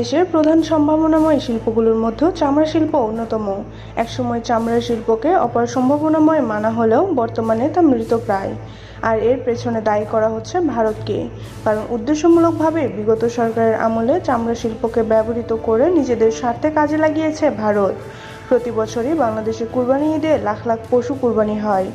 বাংলাদেশের প্রধান সম্ভাবনাময় শিল্পগুলোর মধ্যে চামড়া শিল্প অন্যতম। একসময় চামড়া শিল্পকে অপার সম্ভাবনাময় মানা হলেও বর্তমানে তা মৃতপ্রায় আর এর পেছনে দায়ী করা হচ্ছে ভারতকে। কারণ উদ্দেশ্যমূলকভাবে বিগত সরকারের আমলে চামড়া শিল্পকে ব্যবহৃত করে নিজেদের স্বার্থে কাজে লাগিয়েছে ভারত। প্রতি বছরই বাংলাদেশে কুরবানি ঈদে লাখ লাখ পশু কুরবানি হয়।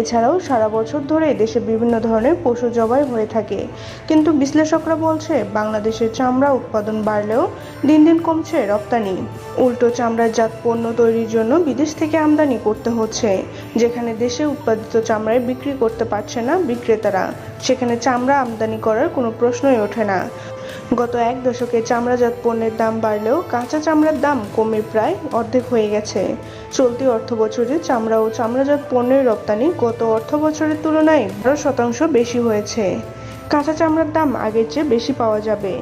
এছাড়াও সারা বছর ধরে দেশে বিভিন্ন ধরনের পশু জবাই হয়ে থাকে। কিন্তু বিশ্লেষকরা বলছে, বাংলাদেশের চামড়া উৎপাদন বাড়লেও দিন দিন কমছে রপ্তানি। উল্টো চামড়াজাত পণ্য তৈরির জন্য বিদেশ থেকে আমদানি করতে হচ্ছে, যেখানে দেশে উৎপাদিত চামড়ায় বিক্রি করতে পারছে না বিক্রেতারা। সেখানে চামড়া আমদানি করার কোনো প্রশ্নই ওঠে না। গত এক দশকে চামড়াজাত পণ্যের দাম বাড়লেও কাঁচা চামড়ার দাম কমে প্রায় অর্ধেক হয়ে গেছে। চলতি অর্থ বছরে চামড়া ও চামড়াজাত পণ্যের রপ্তানি গত অর্থ বছরের তুলনায় বারো শতাংশ বেশি হয়েছে। কাঁচা চামড়ার দাম আগের চেয়ে বেশি পাওয়া যাবে।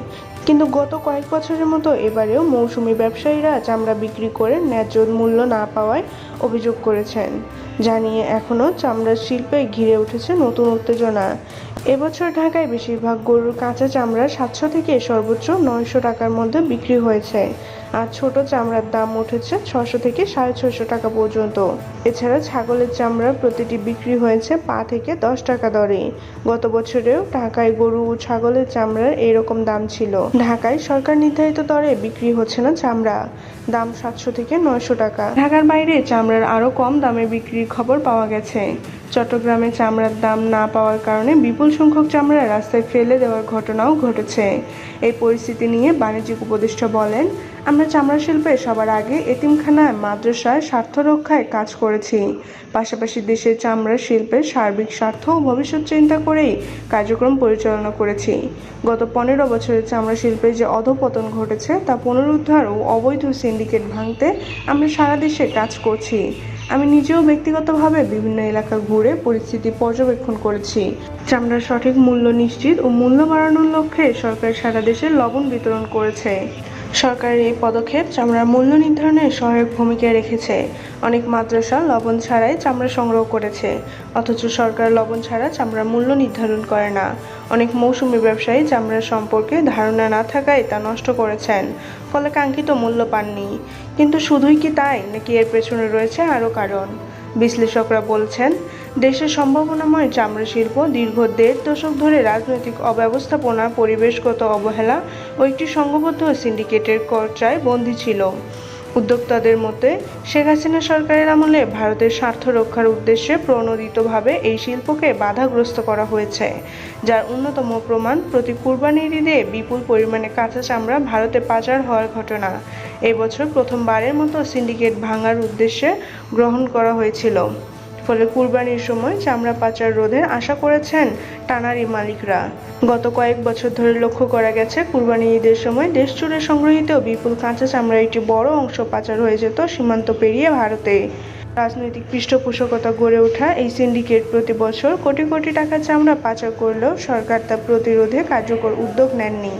কিন্তু গত কয়েক বছরের মতো এবারেও মৌসুমি ব্যবসায়ীরা চামড়া বিক্রি করে ন্যায্য মূল্য না পাওয়ায় অভিযোগ করেছেন, জানিয়ে এখনও চামড়ার শিল্পে ঘিরে উঠেছে নতুন উত্তেজনা। এবছর ঢাকায় বেশিরভাগ গরুর কাঁচা চামড়া সাতশো থেকে সর্বোচ্চ নয়শো টাকার মধ্যে বিক্রি হয়েছে। আর ছোট চামড়ার দাম উঠেছে ছশো থেকে সাড়ে ছশো টাকা পর্যন্ত। এছাড়া ছাগলের চামড়া প্রতিটি বিক্রি হয়েছে পা থেকে দশ টাকা দরে। গত বছরেও ঢাকায় গরু ও ছাগলের চামড়ার এরকম দাম ছিল। ঢাকায় সরকার নির্ধারিত দরে বিক্রি হচ্ছে না চামড়া। দাম সাতশো থেকে নয়শো টাকা। ঢাকার বাইরে চামড়ার আরও কম দামে বিক্রির খবর পাওয়া গেছে। চট্টগ্রামে চামড়ার দাম না পাওয়ার কারণে বিপুল সংখ্যক চামড়া রাস্তায় ফেলে দেওয়ার ঘটনাও ঘটেছে। এই পরিস্থিতি নিয়ে বাণিজ্যিক উপদেষ্টা বলেন, আমরা চামড়া শিল্পে সবার আগে এতিমখানায়, মাদ্রাসায় স্বার্থ রক্ষায় কাজ করেছি। পাশাপাশি দেশের চামড়া শিল্পের সার্বিক স্বার্থ ও ভবিষ্যৎ চিন্তা করেই কার্যক্রম পরিচালনা করেছি। গত পনেরো বছরে চামড়া শিল্পে যে অধপতন ঘটেছে, তা পুনরুদ্ধার ও অবৈধ সিন্ডিকেট ভাঙতে আমরা সারা দেশে কাজ করছি। আমি নিজেও ব্যক্তিগতভাবে বিভিন্ন এলাকা ঘুরে পরিস্থিতি পর্যবেক্ষণ করেছি। চামড়ার সঠিক মূল্য নিশ্চিত ও মূল্য বাড়ানোর লক্ষ্যে সরকার সারা দেশে লবণ বিতরণ করেছে। সরকারের এই পদক্ষেপ চামড়ার মূল্য নির্ধারণে সহায়ক ভূমিকা রেখেছে। অনেক মাদ্রাসা লবণ ছাড়াই চামড়া সংগ্রহ করেছে, অথচ সরকার লবণ ছাড়া চামড়ার মূল্য নির্ধারণ করে না। অনেক মৌসুমি ব্যবসায়ী চামড়া সম্পর্কে ধারণা না থাকায় তা নষ্ট করেছেন, ফলে কাঙ্ক্ষিত মূল্য পাননি। কিন্তু শুধুই কি তাই, নাকি এর পেছনে রয়েছে আরও কারণ? বিশ্লেষকরা বলছেন, দেশের সম্ভাবনাময় চামড়া শিল্প দীর্ঘ দেড় দশক ধরে রাজনৈতিক অব্যবস্থাপনা, পরিবেশগত অবহেলা ও একটি সংঘবদ্ধ সিন্ডিকেটের কর্চায় বন্দী ছিল। উদ্যোক্তাদের মতে, শেখ হাসিনা সরকারের আমলে ভারতের স্বার্থ রক্ষার উদ্দেশ্যে প্রণোদিতভাবে এই শিল্পকে বাধাগ্রস্ত করা হয়েছে, যার অন্যতম প্রমাণ প্রতি কুরবানির ঈদে বিপুল পরিমাণে কাঁচা চামড়া ভারতে পাচার হওয়ার ঘটনা। এবছর প্রথমবারের মতো সিন্ডিকেট ভাঙার উদ্দেশ্যে গ্রহণ করা হয়েছিল। ফলে কুরবানির সময় চামড়া পাচার রোধের আশা করেছেন টানারি মালিকরা। গত কয়েক বছর ধরে লক্ষ্য করা গেছে, কুরবানি ঈদের সময় দেশ জুড়ে সংগৃহীত বিপুল কাঁচা চামড়ার একটি বড় অংশ পাচার হয়ে যেত সীমান্ত পেরিয়ে ভারতে। রাজনৈতিক পৃষ্ঠপোষকতা গড়ে ওঠা এই সিন্ডিকেট প্রতি বছর কোটি কোটি টাকা চামড়া পাচার করলেও সরকার তা প্রতিরোধে কার্যকর উদ্যোগ নেননি।